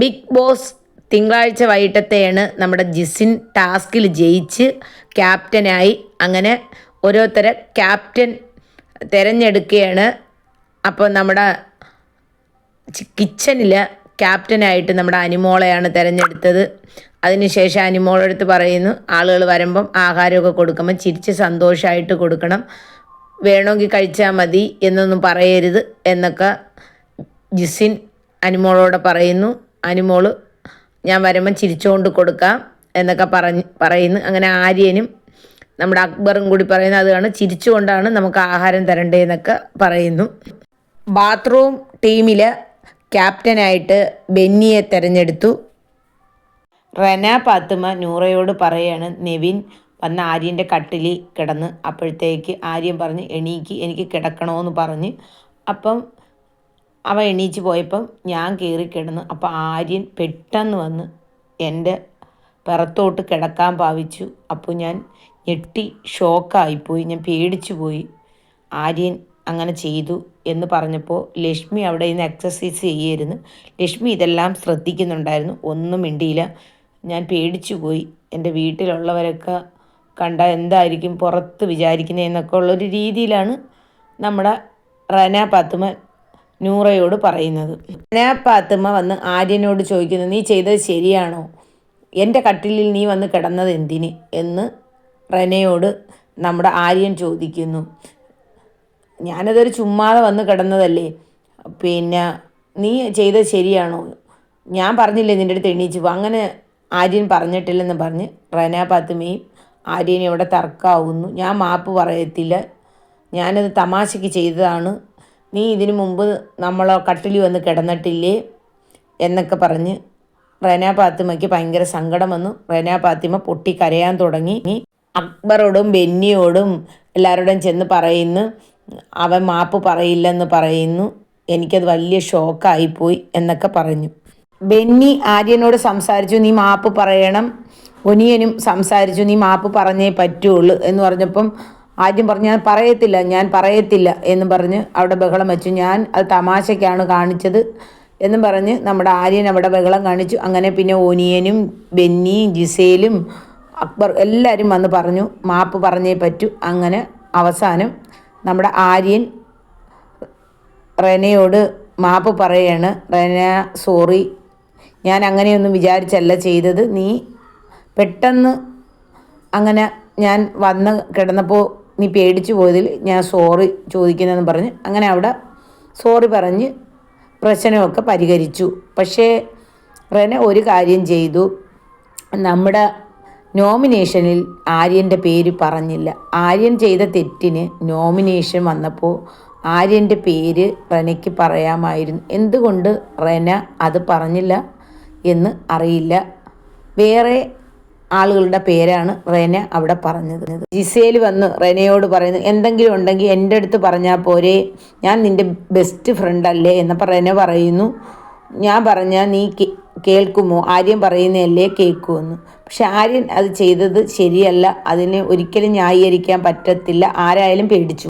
Big boss തിങ്കളാഴ്ച വൈകിട്ടത്തെയാണ് നമ്മുടെ ജിസിൻ ടാസ്കിൽ ജയിച്ച് ക്യാപ്റ്റനായി അങ്ങനെ ഓരോരുത്തരെ ക്യാപ്റ്റൻ തിരഞ്ഞെടുക്കുകയാണ്. അപ്പോൾ നമ്മുടെ കിച്ചണിൽ ക്യാപ്റ്റനായിട്ട് നമ്മുടെ അനിമോളെയാണ് തിരഞ്ഞെടുത്തത്. അതിനുശേഷം അനിമോളെടുത്ത് പറയുന്നു ആളുകൾ വരുമ്പം ആഹാരമൊക്കെ കൊടുക്കുമ്പോൾ ചിരിച്ച് സന്തോഷമായിട്ട് കൊടുക്കണം. വേണമെങ്കിൽ കഴിച്ചാൽ മതി എന്നൊന്നും പറയരുത് എന്നൊക്കെ ജിസിൻ അനിമോളോട് പറയുന്നു. അനിമോൾ ഞാൻ വരുമ്പം ചിരിച്ചുകൊണ്ട് കൊടുക്കാം എന്നൊക്കെ പറഞ്ഞ് പറയുന്നു. അങ്ങനെ ആര്യനും നമ്മുടെ അക്ബറും കൂടി പറയുന്നത് അതാണ് ചിരിച്ചുകൊണ്ടാണ് നമുക്ക് ആഹാരം തരണ്ടേന്നൊക്കെ പറയുന്നു. ബാത്റൂം ടീമിൽ ക്യാപ്റ്റനായിട്ട് ബെന്നിയെ തിരഞ്ഞെടുത്തു. റന പാത്തുമ നൂറയോട് പറയാണ് നെവിൻ വന്ന ആര്യന്റെ കട്ടിലി കിടന്ന് അപ്പോഴത്തേക്ക് ആര്യൻ പറഞ്ഞ് എണീക്ക് എനിക്ക് കിടക്കണമെന്ന് പറഞ്ഞ് അപ്പം അവൻ എണീച്ച് പോയപ്പം ഞാൻ കയറി കിടന്നു അപ്പോൾ ആര്യൻ പെട്ടെന്ന് വന്ന് എന്റെ പുറത്തോട്ട് കിടക്കാൻ ഭാവിച്ചു അപ്പോൾ ഞാൻ ഞെട്ടി ഷോക്കായിപ്പോയി ഞാൻ പേടിച്ചു പോയി. ആര്യൻ അങ്ങനെ ചെയ്തു എന്ന് പറഞ്ഞപ്പോൾ ലക്ഷ്മി അവിടെ നിന്ന് എക്സസൈസ് ചെയ്യായിരുന്നു ലക്ഷ്മി ഇതെല്ലാം ശ്രദ്ധിക്കുന്നുണ്ടായിരുന്നു. ഒന്നും മിണ്ടിയില്ല. ഞാൻ പേടിച്ചു പോയി. എന്റെ വീട്ടിലുള്ളവരൊക്കെ കണ്ട എന്തായിരിക്കും പുറത്ത് വിചാരിക്കുന്നതെന്നൊക്കെ ഉള്ളൊരു രീതിയിലാണ് നമ്മുടെ റന പാത്തുമ നൂറയോട് പറയുന്നത്. ഞാൻ പാത്തുമ്മ വന്ന് ആര്യനോട് ചോദിക്കുന്നു നീ ചെയ്തത് ശരിയാണോ? എന്റെ കട്ടിലിൽ നീ വന്ന് കിടന്നത് എന്തിന്? എന്ന് റനയോട് നമ്മുടെ ആര്യൻ ചോദിക്കുന്നു. ഞാനതൊരു ചുമ്മാതെ വന്ന് കിടന്നതല്ലേ? പിന്നെ നീ ചെയ്തത് ശരിയാണോ? ഞാൻ പറഞ്ഞില്ലേ നിന്റെ അടുത്ത് എണീച്ചു? അങ്ങനെ ആര്യൻ പറഞ്ഞിട്ടില്ലെന്ന് പറഞ്ഞ് റന പാത്തുമയും ആര്യനും ഇവിടെ തർക്കമാവുന്നു ഞാൻ മാപ്പ് പറയത്തില്ല. ഞാനത് തമാശയ്ക്ക് ചെയ്തതാണ്. നീ ഇതിനു മുമ്പ് നമ്മളോ കട്ടിൽ വന്ന് കിടന്നിട്ടില്ലേ എന്നൊക്കെ പറഞ്ഞ് റന പാത്തിമയ്ക്ക് ഭയങ്കര സങ്കടം വന്നു. റന പാത്തിമ പൊട്ടി കരയാൻ തുടങ്ങി അക്ബറോടും ബെന്നിയോടും എല്ലാവരോടും ചെന്ന് പറയുന്നു. അവൻ മാപ്പ് പറയില്ലെന്ന് പറയുന്നു. എനിക്കത് വലിയ ഷോക്കായിപ്പോയി എന്നൊക്കെ പറഞ്ഞു. ബെന്നി ആര്യനോട് സംസാരിച്ചു. നീ മാപ്പ് പറയണം. ഒനിയനും സംസാരിച്ചു. നീ മാപ്പ് പറഞ്ഞേ പറ്റുള്ളൂ എന്ന് പറഞ്ഞപ്പം ആദ്യം പറഞ്ഞു ഞാൻ പറയത്തില്ല ഞാൻ പറയത്തില്ല എന്ന് പറഞ്ഞ് അവിടെ ബഹളം വെച്ചു. ഞാൻ അത് തമാശയ്ക്കാണ് കാണിച്ചത് എന്നും പറഞ്ഞ് നമ്മുടെ ആര്യൻ അവിടെ ബഹളം കാണിച്ചു. അങ്ങനെ പിന്നെ ഓനിയനും ബെന്നിയും ജിസേലും അക്ബർ എല്ലാവരും വന്ന് പറഞ്ഞു മാപ്പ് പറഞ്ഞേ പറ്റൂ. അങ്ങനെ അവസാനം നമ്മുടെ ആര്യൻ റെനയോട് മാപ്പ് പറയാണ് റെന സോറി ഞാൻ അങ്ങനെയൊന്നും വിചാരിച്ചല്ല ചെയ്തത്. നീ പെട്ടെന്ന് അങ്ങനെ ഞാൻ വന്ന് കിടന്നപ്പോൾ നീ പേടിച്ചു പോയതിൽ ഞാൻ സോറി ചോദിക്കുന്നതെന്ന് പറഞ്ഞ് അങ്ങനെ അവിടെ സോറി പറഞ്ഞ് പ്രശ്നമൊക്കെ പരിഹരിച്ചു. പക്ഷേ റെന ഒരു കാര്യം ചെയ്തു. നമ്മുടെ നോമിനേഷനിൽ ആര്യന്റെ പേര് പറഞ്ഞില്ല. ആര്യൻ ചെയ്ത തെറ്റിന് നോമിനേഷൻ വന്നപ്പോൾ ആര്യന്റെ പേര് റെനയ്ക്ക് പറയാമായിരുന്നു. എന്തുകൊണ്ട് റെന അത് പറഞ്ഞില്ല എന്ന് അറിയില്ല. വേറെ ആളുകളുടെ പേരാണ് റെന അവിടെ പറഞ്ഞത്. ജിസേൽ വന്ന് റെനയോട് പറയുന്നു എന്തെങ്കിലും ഉണ്ടെങ്കിൽ എന്റെ അടുത്ത് പറഞ്ഞാൽ പോരെ. ഞാൻ നിന്റെ ബെസ്റ്റ് ഫ്രണ്ട് അല്ലേ? എന്നപ്പോൾ റെന പറയുന്നു ഞാൻ പറഞ്ഞാൽ നീ കേൾക്കുമോ? ആര്യൻ പറയുന്നതല്ലേ കേൾക്കുമെന്ന്. പക്ഷെ ആര്യൻ അത് ചെയ്തത് ശരിയല്ല. അതിനെ ഒരിക്കലും ന്യായീകരിക്കാൻ പറ്റത്തില്ല. ആരായാലും പേടിച്ചു.